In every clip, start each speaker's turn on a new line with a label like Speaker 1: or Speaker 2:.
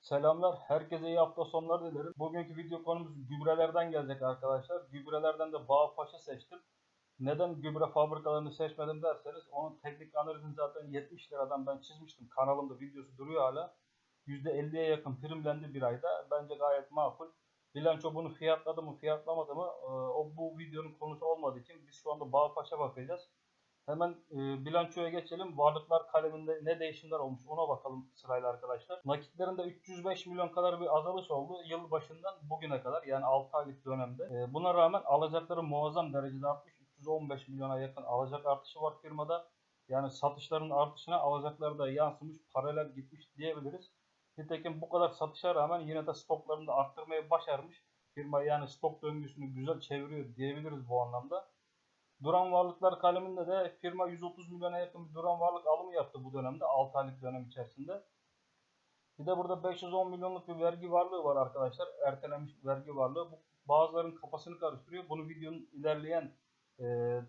Speaker 1: Selamlar. Herkese iyi hafta sonları dilerim. Bugünkü video konumuz gübrelerden gelecek arkadaşlar. Gübrelerden de Bağpaş'ı seçtim. Neden gübre fabrikalarını seçmedim derseniz onun teknik analizini zaten 70 liradan ben çizmiştim. Kanalımda videosu duruyor hala. %50'ye yakın primlendi bir ayda. Bence gayet makul. Bilanço bunu fiyatladı mı fiyatlamadı mı Ee, o bu videonun konusu olmadığı için biz şu anda Bağpaş'a bakacağız. Hemen e, bilançoya geçelim. Varlıklar kaleminde ne değişimler olmuş ona bakalım sırayla arkadaşlar. Nakitlerinde 305 milyon kadar bir azalış oldu yıl başından bugüne kadar yani 6 aylık dönemde. E, buna rağmen alacakları muazzam derecede artmış. 315 milyona yakın alacak artışı var firmada. Yani satışların artışına alacaklar da yansımış, paralel gitmiş diyebiliriz. Nitekim bu kadar satışa rağmen yine de stoklarını da arttırmayı başarmış. Firma yani stok döngüsünü güzel çeviriyor diyebiliriz bu anlamda. Duran varlıklar kaleminde de firma 130 milyona yakın bir duran varlık alımı yaptı bu dönemde 6 aylık dönem içerisinde. Bir de burada 510 milyonluk bir vergi varlığı var arkadaşlar. Ertelenmiş vergi varlığı. Bu bazılarının kafasını karıştırıyor. Bunu videonun ilerleyen e,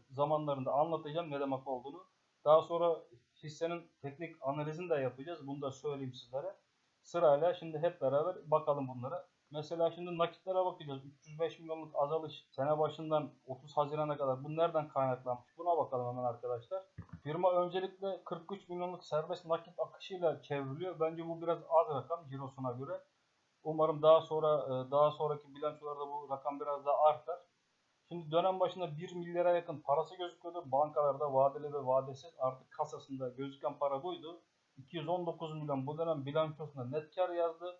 Speaker 1: zamanlarında anlatacağım ne demek olduğunu. Daha sonra hissenin teknik analizini de yapacağız. Bunu da söyleyeyim sizlere. Sırayla şimdi hep beraber bakalım bunlara. Mesela şimdi nakitlere bakacağız. 305 milyonluk azalış sene başından 30 Haziran'a kadar bu nereden kaynaklanmış? Buna bakalım hemen arkadaşlar. Firma öncelikle 43 milyonluk serbest nakit akışıyla çevriliyor. Bence bu biraz az rakam cirosuna göre. Umarım daha sonra e, daha sonraki bilançolarda bu rakam biraz daha artar. Şimdi dönem başında 1 milyara yakın parası gözüküyordu. Bankalarda vadeli ve vadesiz artık kasasında gözüken para buydu. 219 milyon bu dönem bilançosunda net kar yazdı.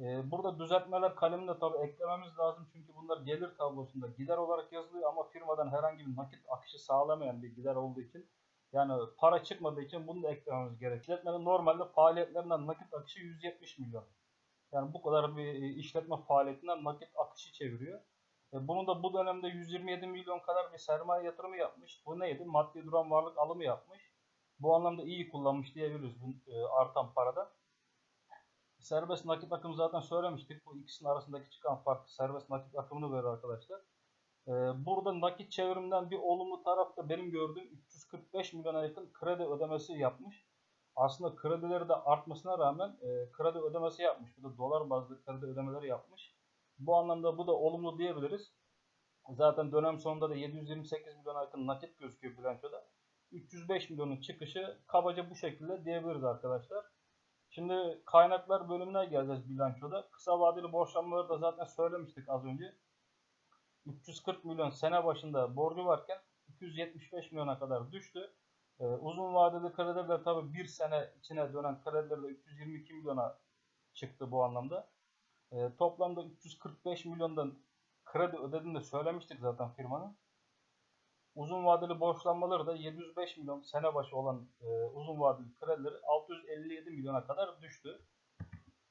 Speaker 1: Ee, burada düzeltmeler kaleminde tabii eklememiz lazım çünkü bunlar gelir tablosunda gider olarak yazılıyor ama firmadan herhangi bir nakit akışı sağlamayan bir gider olduğu için yani para çıkmadığı için bunu da eklememiz gerekiyor. İşletmenin normalde faaliyetlerinden nakit akışı 170 milyon. Yani bu kadar bir işletme faaliyetinden nakit akışı çeviriyor. E, bunu da bu dönemde 127 milyon kadar bir sermaye yatırımı yapmış. Bu neydi? Maddi duran varlık alımı yapmış. Bu anlamda iyi kullanmış diyebiliriz bu e, artan parada. Serbest nakit akımı zaten söylemiştik. Bu ikisinin arasındaki çıkan fark serbest nakit akımını veriyor arkadaşlar. Ee, burada nakit çevrimden bir olumlu tarafta benim gördüğüm 345 milyona yakın kredi ödemesi yapmış. Aslında kredileri de artmasına rağmen e, kredi ödemesi yapmış. Bu da dolar bazlı kredi ödemeleri yapmış. Bu anlamda bu da olumlu diyebiliriz. Zaten dönem sonunda da 728 milyona yakın nakit gözüküyor bilançoda. 305 milyonun çıkışı kabaca bu şekilde diyebiliriz arkadaşlar. Şimdi kaynaklar bölümüne geleceğiz bilançoda. Kısa vadeli borçlanmaları da zaten söylemiştik az önce. 340 milyon sene başında borcu varken 275 milyona kadar düştü. Ee, uzun vadeli krediler de tabii bir sene içine dönen krediler de 322 milyona çıktı bu anlamda. Ee, toplamda 345 milyondan kredi ödediğini de söylemiştik zaten firmanın. Uzun vadeli borçlanmaları da 705 milyon sene başı olan e, uzun vadeli kredileri 657 milyona kadar düştü.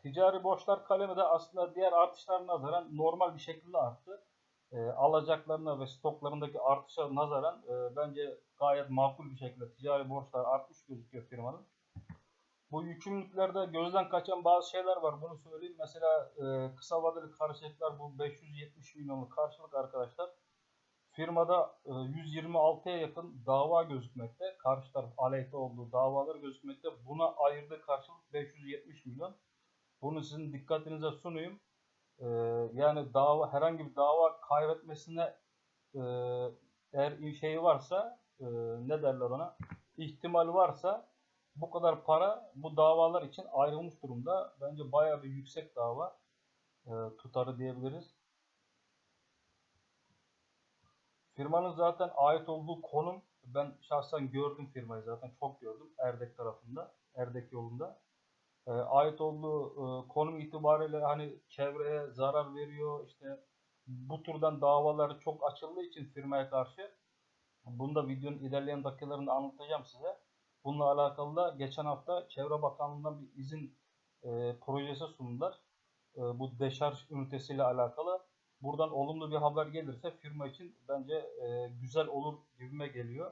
Speaker 1: Ticari borçlar kalemi de aslında diğer artışlara nazaran normal bir şekilde arttı. E, alacaklarına ve stoklarındaki artışa nazaran e, bence gayet makul bir şekilde ticari borçlar artmış gözüküyor firmanın. Bu yükümlülüklerde gözden kaçan bazı şeyler var bunu söyleyeyim. Mesela e, kısa vadeli karşılıklar bu 570 milyonluk karşılık arkadaşlar firmada 126'ya yakın dava gözükmekte. Karşı taraf aleyhte olduğu davalar gözükmekte. Buna ayırdığı karşılık 570 milyon. Bunu sizin dikkatinize sunayım. Ee, yani dava herhangi bir dava kaybetmesine e, eğer şeyi varsa e, ne derler ona ihtimal varsa bu kadar para bu davalar için ayrılmış durumda. Bence bayağı bir yüksek dava e, tutarı diyebiliriz. Firmanın zaten ait olduğu konum ben şahsen gördüm firmayı zaten çok gördüm Erdek tarafında, Erdek yolunda. E, ait olduğu e, konum itibariyle hani çevreye zarar veriyor işte bu türden davalar çok açıldığı için firmaya karşı bunu da videonun ilerleyen dakikalarında anlatacağım size. Bununla alakalı da geçen hafta Çevre Bakanlığı'ndan bir izin e, projesi sundular. E, bu deşarj ünitesiyle alakalı buradan olumlu bir haber gelirse firma için bence e, güzel olur gibime geliyor.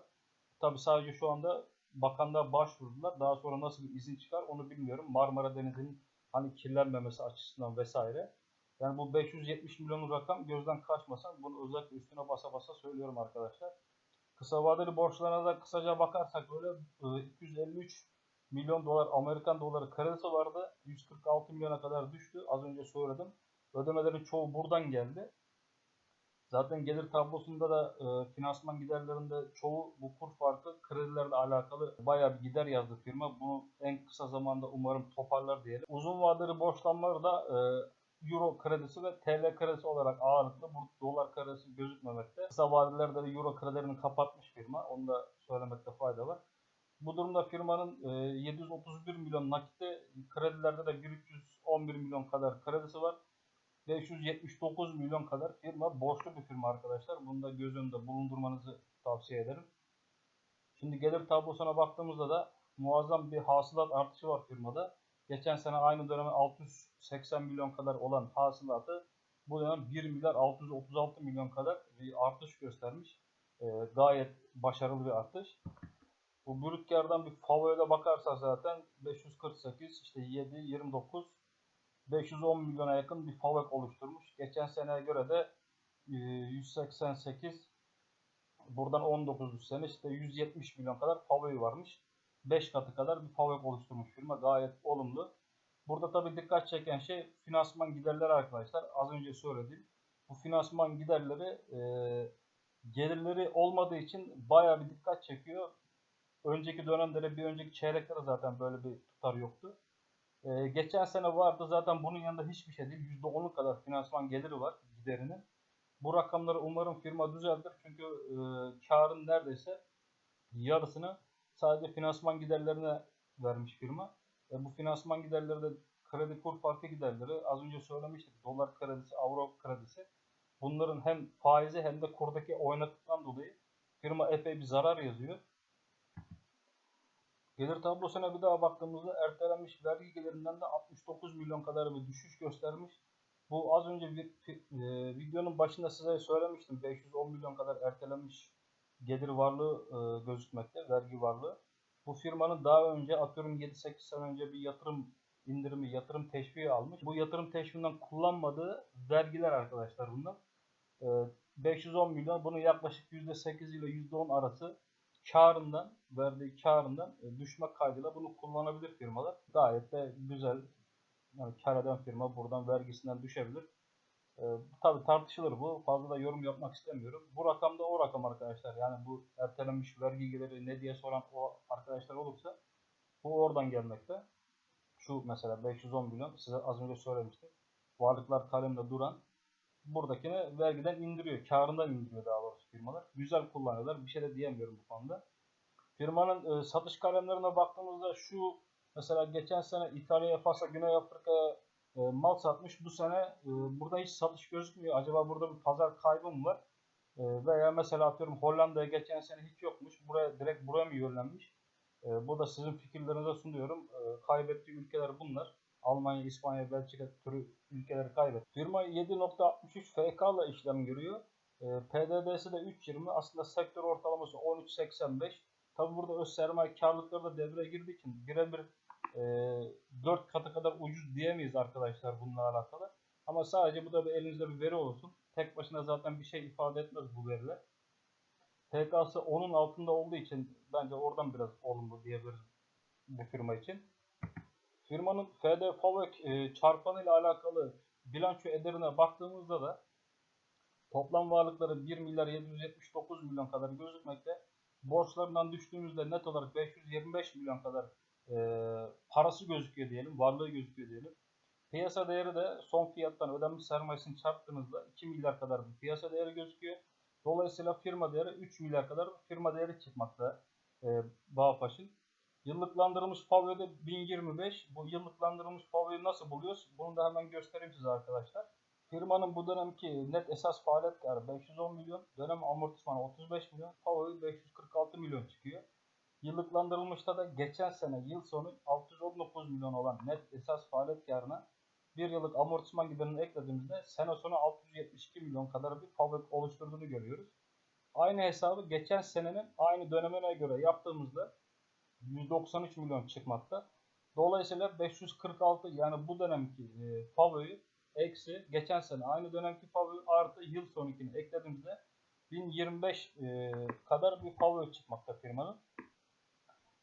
Speaker 1: Tabi sadece şu anda bakanlığa başvurdular. Daha sonra nasıl bir izin çıkar onu bilmiyorum. Marmara Denizi'nin hani kirlenmemesi açısından vesaire. Yani bu 570 milyonun rakam gözden kaçmasın. Bunu özellikle üstüne basa basa söylüyorum arkadaşlar. Kısa vadeli borçlarına da kısaca bakarsak böyle 253 milyon dolar Amerikan doları kredisi vardı. 146 milyona kadar düştü. Az önce söyledim. Ödemelerin çoğu buradan geldi. Zaten gelir tablosunda da e, finansman giderlerinde çoğu bu kur farkı kredilerle alakalı bayağı bir gider yazdı firma. Bunu en kısa zamanda umarım toparlar diyelim. Uzun vadeli borçlanmaları da e, Euro kredisi ve TL kredisi olarak ağırlıklı. Bu dolar kredisi gözükmemekte. Kısa vadelerde de Euro kredilerini kapatmış firma. Onu da söylemekte fayda var. Bu durumda firmanın e, 731 milyon nakitte, kredilerde de 1311 milyon kadar kredisi var. 579 milyon kadar firma borçlu bir firma arkadaşlar. Bunu da göz önünde bulundurmanızı tavsiye ederim. Şimdi gelir tablosuna baktığımızda da muazzam bir hasılat artışı var firmada. Geçen sene aynı döneme 680 milyon kadar olan hasılatı bu dönem 1 milyar 636 milyon kadar bir artış göstermiş. Ee, gayet başarılı bir artış. Bu brüt kardan bir favoyle bakarsak zaten 548 işte 7 29 510 milyona yakın bir FAVÖK oluşturmuş. Geçen seneye göre de e, 188 buradan 19 sene işte 170 milyon kadar FAVÖK varmış. 5 katı kadar bir FAVÖK oluşturmuş firma. Gayet olumlu. Burada tabii dikkat çeken şey finansman giderleri arkadaşlar. Az önce söylediğim. Bu finansman giderleri e, gelirleri olmadığı için bayağı bir dikkat çekiyor. Önceki dönemlere bir önceki çeyreklere zaten böyle bir tutar yoktu. Ee, geçen sene vardı zaten bunun yanında hiçbir şey değil. %10'u kadar finansman geliri var giderinin. Bu rakamları umarım firma düzeltir. Çünkü e, karın neredeyse yarısını sadece finansman giderlerine vermiş firma. E, bu finansman giderleri de kredi kur farkı giderleri az önce söylemiştik. Dolar kredisi, avro kredisi. Bunların hem faizi hem de kurdaki oynatıktan dolayı firma epey bir zarar yazıyor. Gelir tablosuna bir daha baktığımızda ertelenmiş vergi gelirinden de 69 milyon kadar bir düşüş göstermiş. Bu az önce bir e, videonun başında size söylemiştim. 510 milyon kadar ertelenmiş gelir varlığı e, gözükmekte, vergi varlığı. Bu firmanın daha önce atıyorum 7-8 sene önce bir yatırım indirimi, yatırım teşviği almış. Bu yatırım teşviğinden kullanmadığı vergiler arkadaşlar bunlar. E, 510 milyon bunun yaklaşık %8 ile %10 arası karından, verdiği karından e, düşme kaydıyla bunu kullanabilir firmalar. Gayet de güzel. Yani kar eden firma buradan vergisinden düşebilir. E, tabii tartışılır bu. Fazla da yorum yapmak istemiyorum. Bu rakam da o rakam arkadaşlar. Yani bu ertelenmiş vergi geliri ne diye soran o arkadaşlar olursa bu oradan gelmekte. Şu mesela 510 milyon size az önce söylemiştim. Varlıklar kalemde duran buradakini vergiden indiriyor. Karından indiriyor daha doğrusu firmalar. Güzel kullanıyorlar. Bir şey de diyemiyorum bu konuda. Firmanın e, satış kalemlerine baktığımızda şu mesela geçen sene İtalya'ya, Fas'a, Güney Afrika'ya e, mal satmış. Bu sene e, burada hiç satış gözükmüyor. Acaba burada bir pazar kaybı mı var? E, veya mesela atıyorum Hollanda'ya geçen sene hiç yokmuş. Buraya direkt buraya mı yönlenmiş? E, bu da sizin fikirlerinize sunuyorum. E, kaybettiği ülkeler bunlar. Almanya, İspanya, Belçika türü ülkeleri kaybetti. Firma 7.63 FK ile işlem görüyor. E, PDD'si de 3.20. Aslında sektör ortalaması 13.85. Tabi burada öz sermaye karlılıkları da devreye girdiği için birebir e, 4 katı kadar ucuz diyemeyiz arkadaşlar bununla alakalı. Ama sadece bu da bir elinizde bir veri olsun. Tek başına zaten bir şey ifade etmez bu veriler. PK'sı onun altında olduğu için bence oradan biraz olumlu diyebiliriz bu firma için. Firmanın FD FAVÖK e, çarpanı ile alakalı bilanço ederine baktığımızda da toplam varlıkları 1 milyar 779 milyon kadar gözükmekte. Borçlarından düştüğümüzde net olarak 525 milyon kadar e, parası gözüküyor diyelim, varlığı gözüküyor diyelim. Piyasa değeri de son fiyattan ödenmiş sermayesini çarptığınızda 2 milyar kadar bir piyasa değeri gözüküyor. Dolayısıyla firma değeri 3 milyar kadar firma değeri çıkmakta e, Bağpaş'ın. Yıllıklandırılmış Favio'da 1025. Bu yıllıklandırılmış Favio'yu nasıl buluyoruz? Bunu da hemen göstereyim size arkadaşlar. Firmanın bu dönemki net esas faaliyet karı 510 milyon, dönem amortismanı 35 milyon, Favio 546 milyon çıkıyor. Yıllıklandırılmışta da geçen sene yıl sonu 619 milyon olan net esas faaliyet karına bir yıllık amortisman giderini eklediğimizde sene sonu 672 milyon kadar bir Favio oluşturduğunu görüyoruz. Aynı hesabı geçen senenin aynı dönemine göre yaptığımızda 193 milyon çıkmakta. Dolayısıyla 546 yani bu dönemki e, Favio'yu eksi geçen sene aynı dönemki Favio artı yıl sonukini eklediğimizde 1025 e, kadar bir Favio çıkmakta firmanın.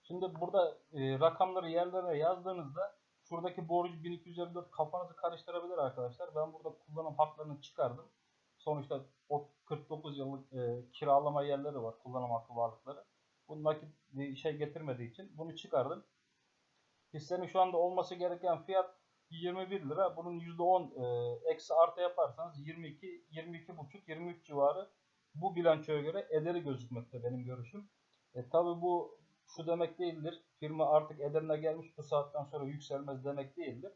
Speaker 1: Şimdi burada e, rakamları yerlerine yazdığınızda şuradaki borcu 1254 kafanızı karıştırabilir arkadaşlar. Ben burada kullanım haklarını çıkardım. Sonuçta o 49 yıllık e, kiralama yerleri var. Kullanım hakkı varlıkları. Bu nakit şey getirmediği için bunu çıkardım. Hissenin şu anda olması gereken fiyat 21 lira. Bunun %10 e, eksi artı yaparsanız 22, 22 buçuk, 23 civarı bu bilançoya göre ederi gözükmekte benim görüşüm. E, tabi bu şu demek değildir. Firma artık ederine gelmiş bu saatten sonra yükselmez demek değildir.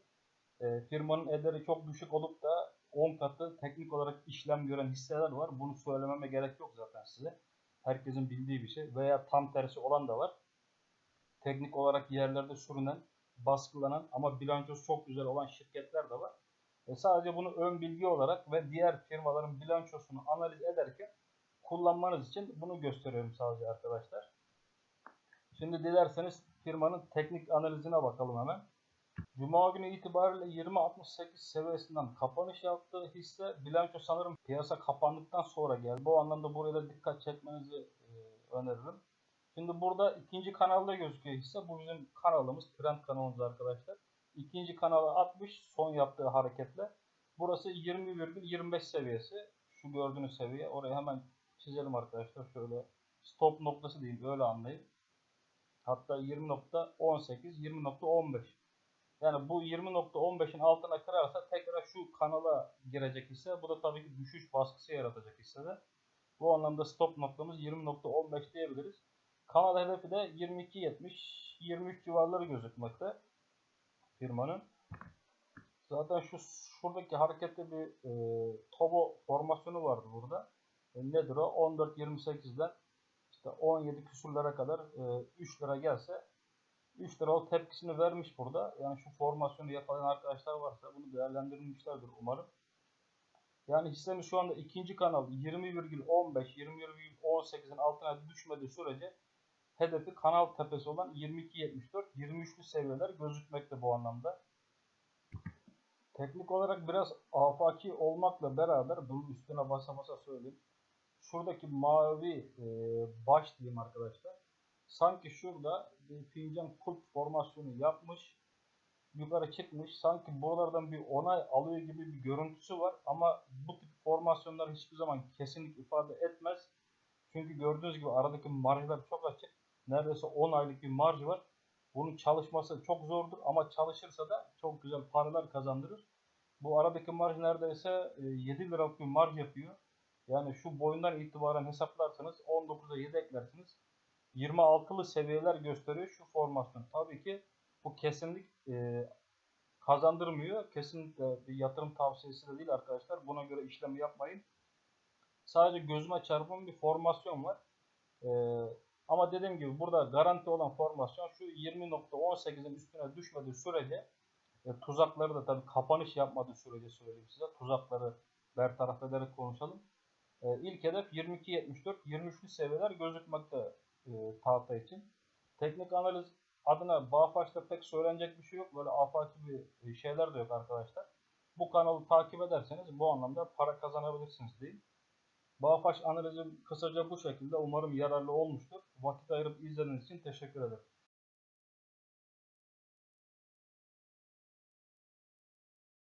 Speaker 1: E, firmanın ederi çok düşük olup da 10 katı teknik olarak işlem gören hisseler var. Bunu söylememe gerek yok zaten size. Herkesin bildiği bir şey. Veya tam tersi olan da var. Teknik olarak yerlerde sürünen, baskılanan ama bilançosu çok güzel olan şirketler de var. E sadece bunu ön bilgi olarak ve diğer firmaların bilançosunu analiz ederken kullanmanız için bunu gösteriyorum sadece arkadaşlar. Şimdi dilerseniz firmanın teknik analizine bakalım hemen. Cuma günü itibariyle 20.68 seviyesinden kapanış yaptığı hisse bilanço sanırım piyasa kapandıktan sonra geldi. Bu anlamda buraya da dikkat çekmenizi e, öneririm. Şimdi burada ikinci kanalda gözüküyor hisse. Bu bizim kanalımız, trend kanalımız arkadaşlar. İkinci kanala atmış son yaptığı hareketle. Burası 20,25 seviyesi. Şu gördüğünüz seviye. Oraya hemen çizelim arkadaşlar. Şöyle stop noktası diyeyim öyle anlayın. Hatta 20.18, 20.15. Yani bu 20.15'in altına kırarsa tekrar şu kanala girecek hisse. Bu da tabii ki düşüş baskısı yaratacak hissede. Bu anlamda stop noktamız 20.15 diyebiliriz. Kanal hedefi de 22.70, 23 civarları gözükmekte firmanın. Zaten şu şuradaki hareketli bir e, Tobo formasyonu vardı burada. E, nedir o? 14.28'den işte 17 küsurlara kadar e, 3 lira gelse 3 lira o tepkisini vermiş burada. Yani şu formasyonu yakalayan arkadaşlar varsa bunu değerlendirmişlerdir umarım. Yani hissemiz şu anda ikinci kanal 20,15 20,18'in altına düşmediği sürece hedefi kanal tepesi olan 22.74 23'lü seviyeler gözükmekte bu anlamda. Teknik olarak biraz afaki olmakla beraber bunun üstüne basa basa söyleyeyim. Şuradaki mavi e, baş diyeyim arkadaşlar. Sanki şurada bir fincan kulp formasyonu yapmış. Yukarı çıkmış. Sanki buralardan bir onay alıyor gibi bir görüntüsü var. Ama bu tip formasyonlar hiçbir zaman kesinlik ifade etmez. Çünkü gördüğünüz gibi aradaki marjlar çok açık. Neredeyse 10 aylık bir marj var. Bunun çalışması çok zordur ama çalışırsa da çok güzel paralar kazandırır. Bu aradaki marj neredeyse 7 e, liralık bir marj yapıyor. Yani şu boyundan itibaren hesaplarsanız 19'a 7 eklersiniz. 26'lı seviyeler gösteriyor şu formasyon. Tabii ki bu kesinlik e, kazandırmıyor. Kesinlikle bir yatırım tavsiyesi de değil arkadaşlar. Buna göre işlemi yapmayın. Sadece gözüme çarpan bir formasyon var. E, ama dediğim gibi burada garanti olan formasyon şu 20.18'in üstüne düşmediği sürece e, tuzakları da tabii kapanış yapmadığı sürece söyleyeyim size. Tuzakları bertaraf ederek konuşalım. E, ilk hedef 22.74 23'lü seviyeler gözükmekte e, tahta için. Teknik analiz adına Bağfaş'ta pek söylenecek bir şey yok. Böyle afaki bir şeyler de yok arkadaşlar. Bu kanalı takip ederseniz bu anlamda para kazanabilirsiniz diyeyim. Bağfaş analizim kısaca bu şekilde. Umarım yararlı olmuştur. Vakit ayırıp izlediğiniz için teşekkür ederim.